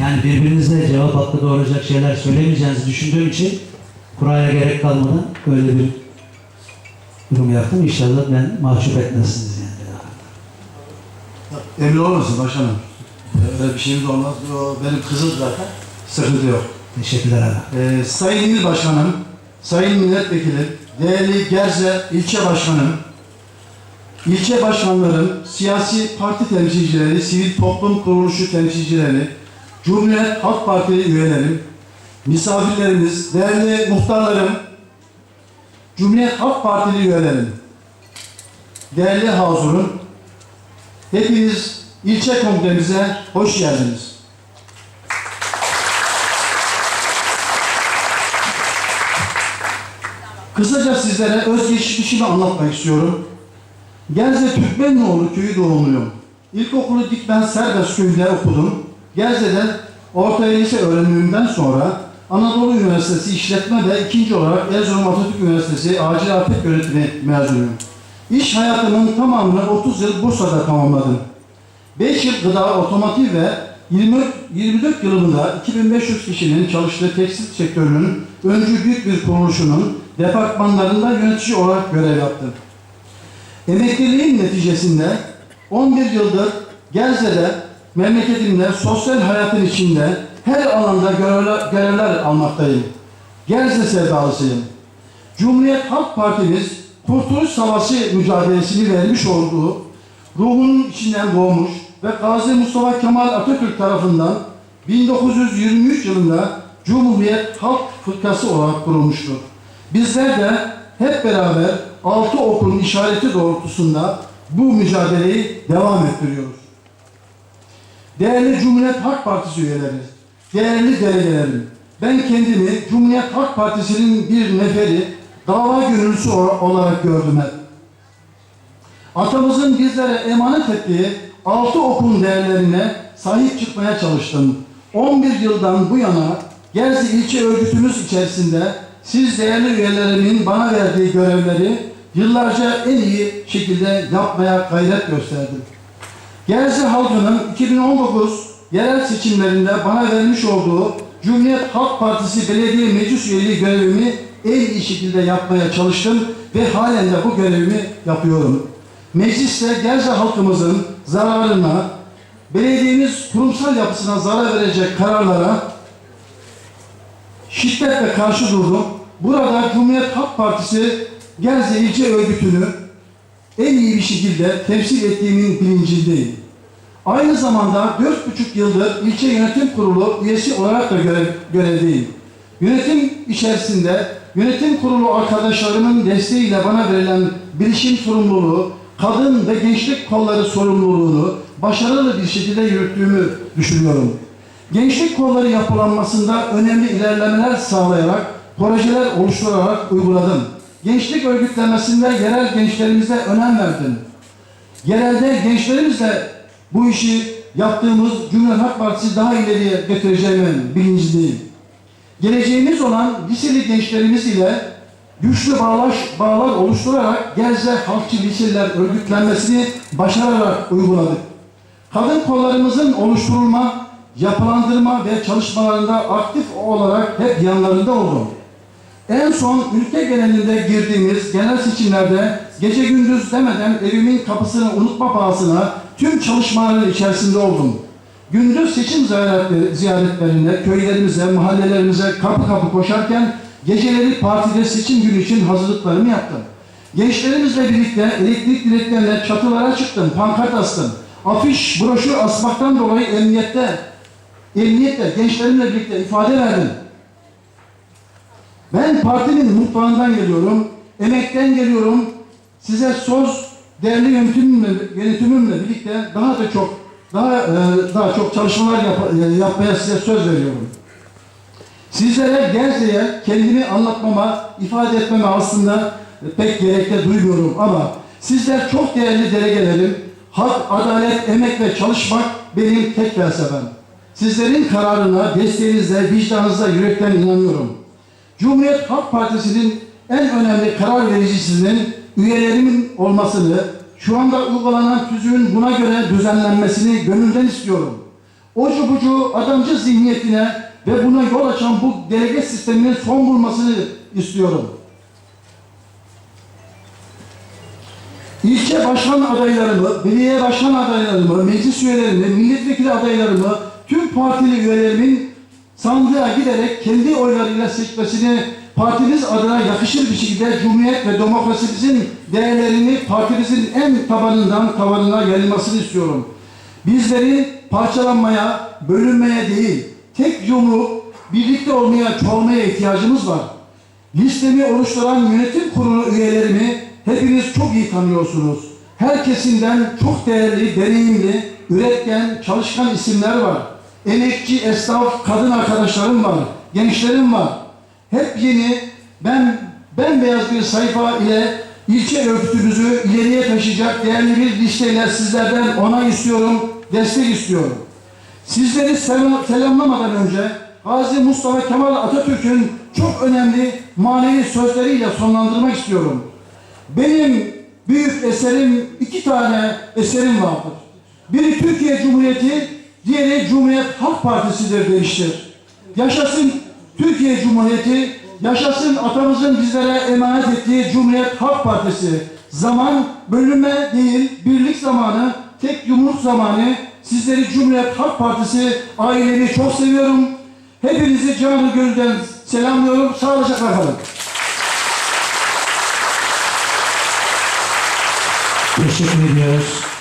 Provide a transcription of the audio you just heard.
Yani birbirinizle cevap hakkı doğuracak şeyler söylemeyeceğinizi düşündüğüm için kuraya gerek kalmadan böyle bir durum yaptım. İnşallah ben mahcup etmezsiniz yani. Emin olmasın başkanım. Öyle bir şeyimiz olmaz. O benim kızım zaten. Sıkıntı yok. Teşekkürler abi. Ee, Sayın İl Başkanım, Sayın Milletvekili, değerli Gerze İlçe Başkanım, ilçe başkanlarım, siyasi parti temsilcileri, sivil toplum kuruluşu temsilcileri, Cumhuriyet Halk Partili üyelerim, misafirlerimiz, değerli muhtarlarım, Cumhuriyet Halk Partili üyelerim, değerli hazurun, hepiniz ilçe kongremize hoş geldiniz. Kısaca sizlere özgeçmişimi anlatmak istiyorum. Gerze Türkmenoğlu köyü doğumluyum. İlkokulu Dikmen Serbest köyünde okudum. Gerze'de orta lise öğrenimimden sonra Anadolu Üniversitesi İşletme ve ikinci olarak Erzurum Atatürk Üniversitesi Acil Afet Yönetimi mezunuyum. İş hayatımın tamamını 30 yıl Bursa'da tamamladım. 5 yıl gıda, otomotiv ve 20, 24 yılında 2500 kişinin çalıştığı tekstil sektörünün öncü büyük bir kuruluşunun departmanlarında yönetici olarak görev yaptım. Emekliliğin neticesinde 11 yıldır Gerze'de, memleketimde, sosyal hayatın içinde her alanda görevler, görevler almaktayım. Gerze sevdalısıyım. Cumhuriyet Halk Partimiz Kurtuluş Savaşı mücadelesini vermiş olduğu ruhunun içinden doğmuş ve Gazi Mustafa Kemal Atatürk tarafından 1923 yılında Cumhuriyet Halk Fırkası olarak kurulmuştur. Bizler de hep beraber altı okulun işareti doğrultusunda bu mücadeleyi devam ettiriyoruz. Değerli Cumhuriyet Halk Partisi üyeleri, değerli delegelerim, ben kendimi Cumhuriyet Halk Partisi'nin bir neferi, dava gönüllüsü olarak gördüm hep. Atamızın bizlere emanet ettiği altı okul değerlerine sahip çıkmaya çalıştım. 11 yıldan bu yana Gerzi ilçe örgütümüz içerisinde siz değerli üyelerimin bana verdiği görevleri yıllarca en iyi şekilde yapmaya gayret gösterdim. Gerzi halkının 2019 yerel seçimlerinde bana vermiş olduğu Cumhuriyet Halk Partisi Belediye Meclis Üyeliği görevimi en iyi şekilde yapmaya çalıştım ve halen de bu görevimi yapıyorum. Mecliste Gerze halkımızın zararına, belediyemiz kurumsal yapısına zarar verecek kararlara şiddetle karşı durdum. Burada Cumhuriyet Halk Partisi Gerze ilçe örgütünü en iyi bir şekilde temsil ettiğimin bilincindeyim. Aynı zamanda dört buçuk yıldır ilçe yönetim kurulu üyesi olarak da görev, görevdeyim. Yönetim içerisinde yönetim kurulu arkadaşlarımın desteğiyle bana verilen bilişim sorumluluğu, kadın ve gençlik kolları sorumluluğunu başarılı bir şekilde yürüttüğümü düşünüyorum. Gençlik kolları yapılanmasında önemli ilerlemeler sağlayarak, projeler oluşturarak uyguladım. Gençlik örgütlemesinde yerel gençlerimize önem verdim. Genelde gençlerimizle bu işi yaptığımız Cumhuriyet Halk Partisi daha ileriye getireceğimin bilincindeyim. Geleceğimiz olan liseli gençlerimiz ile güçlü bağlaş, bağlar oluşturarak Gerze Halkçı Liseler örgütlenmesini başararak uyguladık. Kadın kollarımızın oluşturulma, yapılandırma ve çalışmalarında aktif olarak hep yanlarında oldum. En son ülke genelinde girdiğimiz genel seçimlerde gece gündüz demeden evimin kapısını unutma pahasına tüm çalışmaların içerisinde oldum. Gündüz seçim ziyaretleri, ziyaretlerinde köylerimize, mahallelerimize kapı kapı koşarken geceleri partide seçim günü için hazırlıklarımı yaptım. Gençlerimizle birlikte elektrik direklerine çatılara çıktım, pankart astım. Afiş, broşür asmaktan dolayı emniyette, emniyette gençlerimle birlikte ifade verdim. Ben partinin mutfağından geliyorum, emekten geliyorum. Size söz değerli yönetimimle, yönetimimle birlikte daha da çok daha e, daha çok çalışmalar yap, e, yapmaya size söz veriyorum. Sizlere Gerze'ye kendimi anlatmama, ifade etmeme aslında pek gerekte duymuyorum ama sizler çok değerli delegelerim. Hak, adalet, emek ve çalışmak benim tek felsefem. Sizlerin kararına, desteğinizle, vicdanınızla yürekten inanıyorum. Cumhuriyet Halk Partisi'nin en önemli karar vericisinin üyelerimin olmasını, şu anda uygulanan tüzüğün buna göre düzenlenmesini gönülden istiyorum. ocu bucu adamcı zihniyetine ve buna yol açan bu delege sisteminin son bulmasını istiyorum. İlçe başkan adaylarımı, belediye başkan adaylarımı, meclis üyelerimi, milletvekili adaylarımı, tüm partili üyelerimin sandığa giderek kendi oylarıyla seçmesini partimiz adına yakışır bir şekilde Cumhuriyet ve demokrasimizin değerlerini partimizin en tabanından tavanına yayılmasını istiyorum. Bizleri parçalanmaya, bölünmeye değil, tek yumruk, birlikte olmaya, çoğalmaya ihtiyacımız var. Listemi oluşturan yönetim kurulu üyelerimi hepiniz çok iyi tanıyorsunuz. Her kesimden çok değerli, deneyimli, üretken, çalışkan isimler var. Emekçi, esnaf, kadın arkadaşlarım var, gençlerim var. Hep yeni, ben bembeyaz bir sayfa ile ilçe örgütümüzü ileriye taşıyacak değerli bir listeyle sizlerden onay istiyorum, destek istiyorum. Sizleri selam- selamlamadan önce Gazi Mustafa Kemal Atatürk'ün çok önemli manevi sözleriyle sonlandırmak istiyorum. Benim büyük eserim, iki tane eserim vardır. Biri Türkiye Cumhuriyeti, diğeri Cumhuriyet Halk Partisi'dir demiştir. Yaşasın Türkiye Cumhuriyeti, yaşasın atamızın bizlere emanet ettiği Cumhuriyet Halk Partisi. Zaman bölünme değil, birlik zamanı, tek yumruk zamanı. Sizleri Cumhuriyet Halk Partisi ailemi çok seviyorum. Hepinizi canı gönülden selamlıyorum. Sağlıcakla kalın. Teşekkür ediyoruz.